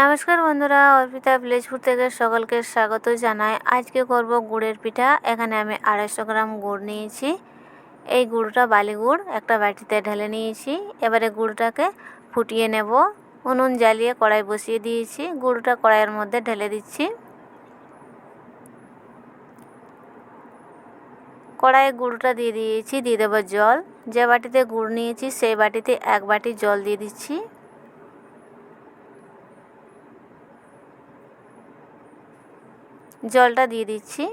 নমস্কার বন্ধুরা, অর্পিতা ভিলেজপুর থেকে সকলকে স্বাগত জানাই। আজকে করব গুড়ের পিঠা। এখানে আমি আড়াইশো গ্রাম গুড় নিয়েছি। এই গুড়টা বালি গুড়, একটা বাটিতে ঢেলে নিয়েছি। এবারে গুড়টাকে ফুটিয়ে নেব। উনুন জ্বালিয়ে কড়াই বসিয়ে দিয়েছি। গুড়টা কড়াইয়ের মধ্যে ঢেলে দিচ্ছি। কড়াইয়ে গুড়টা দিয়ে দিয়েছি, দিয়ে দেবো জল। যে বাটিতে গুড় নিয়েছি, সেই বাটিতে এক বাটি জল দিয়ে দিচ্ছি। জলটা দিয়ে দিচ্ছি।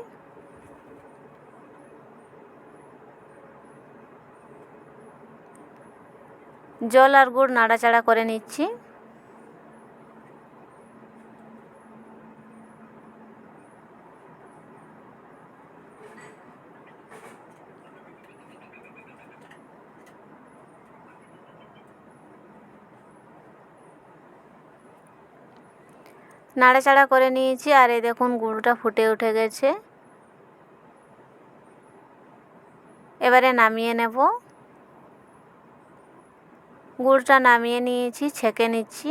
জল আর গুড় নাড়াচাড়া করে নিচ্ছি। নাড়াচাড়া করে নিয়েছি আর এই দেখুন গুঁড়োটা ফুটে উঠে গেছে। এবারে নামিয়ে নেব। গুড়টা নামিয়ে নিয়েছি, ছেঁকে নিচ্ছি।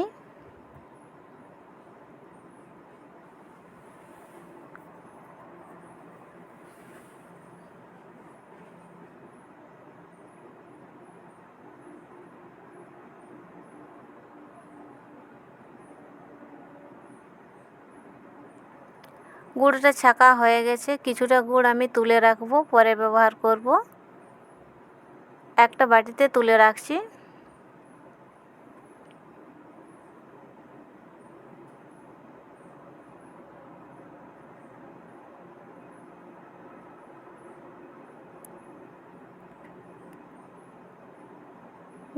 গুড়টা ছাঁকা হয়ে গেছে। কিছুটা গুড় আমি তুলে রাখব, পরে ব্যবহার করব। একটা বাটিতে তুলে রাখছি।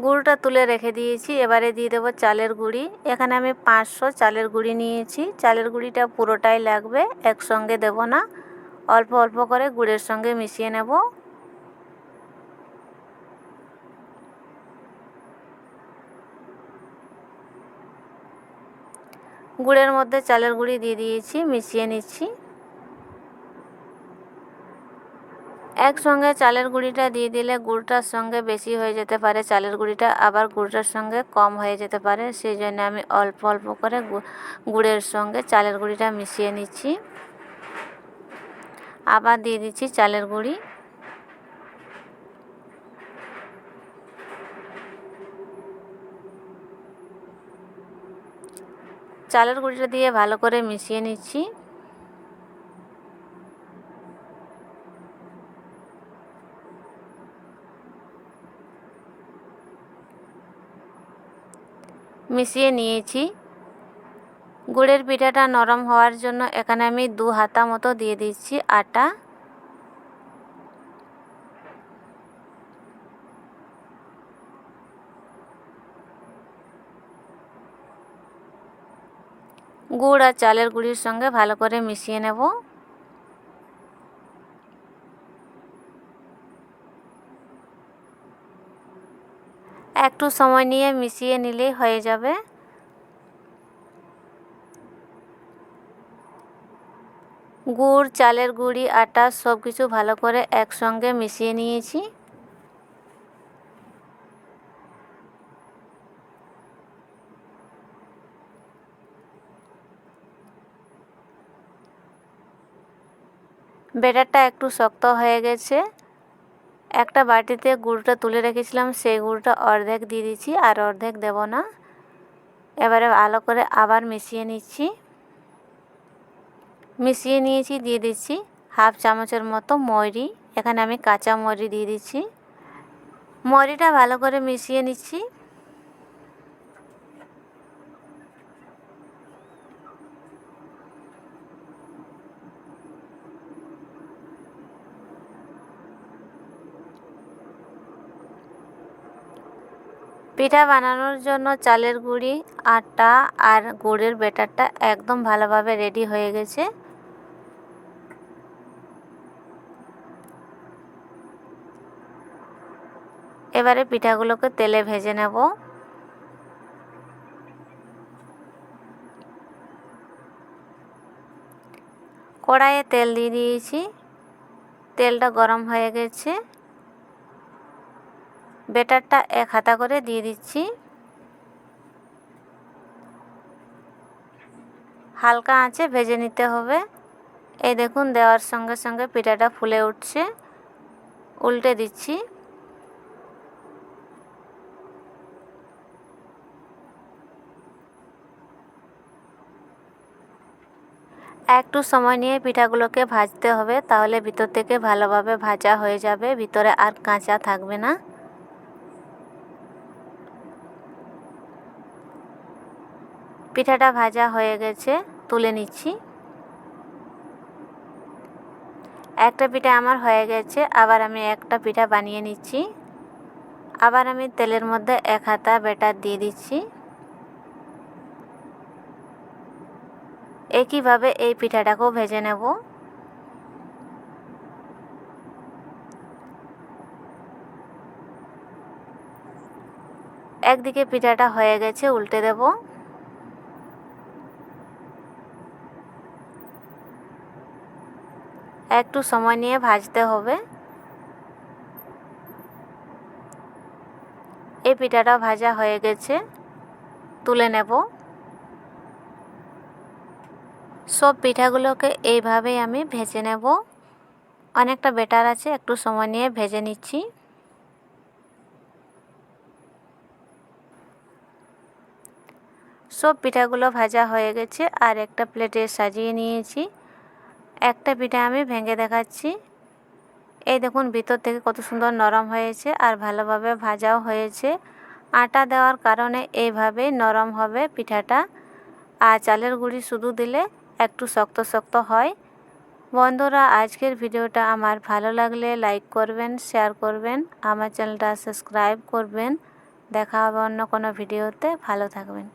গুড়টা তুলে রেখে দিয়েছি। এবারে দিয়ে দেবো চালের গুঁড়ি। এখানে আমি পাঁচশো চালের গুঁড়ি নিয়েছি। চালের গুঁড়িটা পুরোটাই লাগবে, একসঙ্গে দেব না। অল্প অল্প করে গুড়ের সঙ্গে মিশিয়ে নেব। গুড়ের মধ্যে চালের গুঁড়ি দিয়ে দিয়েছি, মিশিয়ে নিচ্ছি। একসঙ্গে চালের গুঁড়িটা দিয়ে দিলে গুড়টার সঙ্গে বেশি হয়ে যেতে পারে। চালের গুঁড়িটা আবার গুড়টার সঙ্গে কম হয়ে যেতে পারে। সেই জন্য আমি অল্প অল্প করে গুড়ের সঙ্গে চালের গুঁড়িটা মিশিয়ে নিচ্ছি। আবার দিয়ে দিচ্ছি চালের গুঁড়ি। চালের গুঁড়িটা দিয়ে ভালো করে মিশিয়ে নিচ্ছি। মিশিয়ে নিয়েছি। গুড়ের পিঠাটা নরম হওয়ার জন্য এখানে আমি দু হাতা মতো দিয়ে দিচ্ছি আটা। গুড় আর চালের গুঁড়ির সঙ্গে ভালো করে মিশিয়ে নেব। একটু সময় নিয়ে মিশিয়ে নিলেই হয়ে যাবে। গুড়, চালের গুঁড়ি, আটা সব কিছু ভালো করে একসঙ্গে মিশিয়ে নিয়েছি। ব্যাটারটা একটু শক্ত হয়ে গেছে। একটা বাটিতে গুড়টা তুলে রেখেছিলাম, সেই গুড়টা অর্ধেক দিয়ে দিচ্ছি আর অর্ধেক দেব না। এবারে ভালো করে আবার মিশিয়ে নিচ্ছি। মিশিয়ে নিয়েছি, দিয়ে দিচ্ছি হাফ চামচের মতো ময়রি। এখানে আমি কাঁচা ময়রি দিয়ে দিচ্ছি। ময়রিটা ভালো করে মিশিয়ে নিচ্ছি। পিঠা বানানোর জন্য চালের গুঁড়ি, আটা আর গুড়ের ব্যাটারটা একদম ভালোভাবে রেডি হয়ে গেছে। এবারে পিঠাগুলোকে তেলে ভেজে নেব। কড়াইয়ে তেল দিয়ে দিয়েছি। তেলটা গরম হয়ে গেছে। বেটারটা এক হাতা করে দিয়ে দিচ্ছি। হালকা আঁচে ভেজে নিতে হবে। এই দেখুন, দেওয়ার সঙ্গে সঙ্গে পিঠাটা ফুলে উঠছে। উল্টে দিচ্ছি। একটু সময় নিয়ে পিঠাগুলোকে ভাজতে হবে, তাহলে ভিতর থেকে ভালোভাবে ভাজা হয়ে যাবে, ভিতরে আর কাঁচা থাকবে না। পিঠাটা ভাজা হয়ে গেছে, তুলে নিচ্ছি। একটা পিঠা আমার হয়ে গেছে, আবার আমি একটা পিঠা বানিয়ে নিচ্ছি। আবার আমি তেলের মধ্যে এক হাতা বেটার দিয়ে দিচ্ছি। একইভাবে এই পিঠাটাকেও ভেজে নেব। একদিকে পিঠাটা হয়ে গেছে, উল্টে দেব। একটু সময় নিয়ে ভাজতে হবে। এই পিঠাটা ভাজা হয়ে গেছে। তুলে নেব। সব পিঠাগুলোকে এইভাবেই আমি ভেজে নেব। অনেকটা বেটার আছে, একটু সময় নিয়ে ভেজে নিচ্ছি। সব পিঠাগুলো ভাজা হয়ে গেছে, আর একটা প্লেটে সাজিয়ে নিয়েছি। একটা পিঠা আমি ভেঙে দেখাচ্ছি। এই দেখুন, ভিতর থেকে কত সুন্দর নরম হয়েছে আর ভালোভাবে ভাজাও হয়েছে। আটা দেওয়ার কারণে এইভাবে নরম হবে পিঠাটা। আর চালের গুঁড়ি শুধু দিলে একটু শক্ত শক্ত হয়। বন্ধুরা, আজকের ভিডিওটা আমার ভালো লাগলে লাইক করবেন, শেয়ার করবেন, আমার চ্যানেলটা সাবস্ক্রাইব করবেন। দেখা হবে অন্য কোনো ভিডিওতে। ভালো থাকবেন।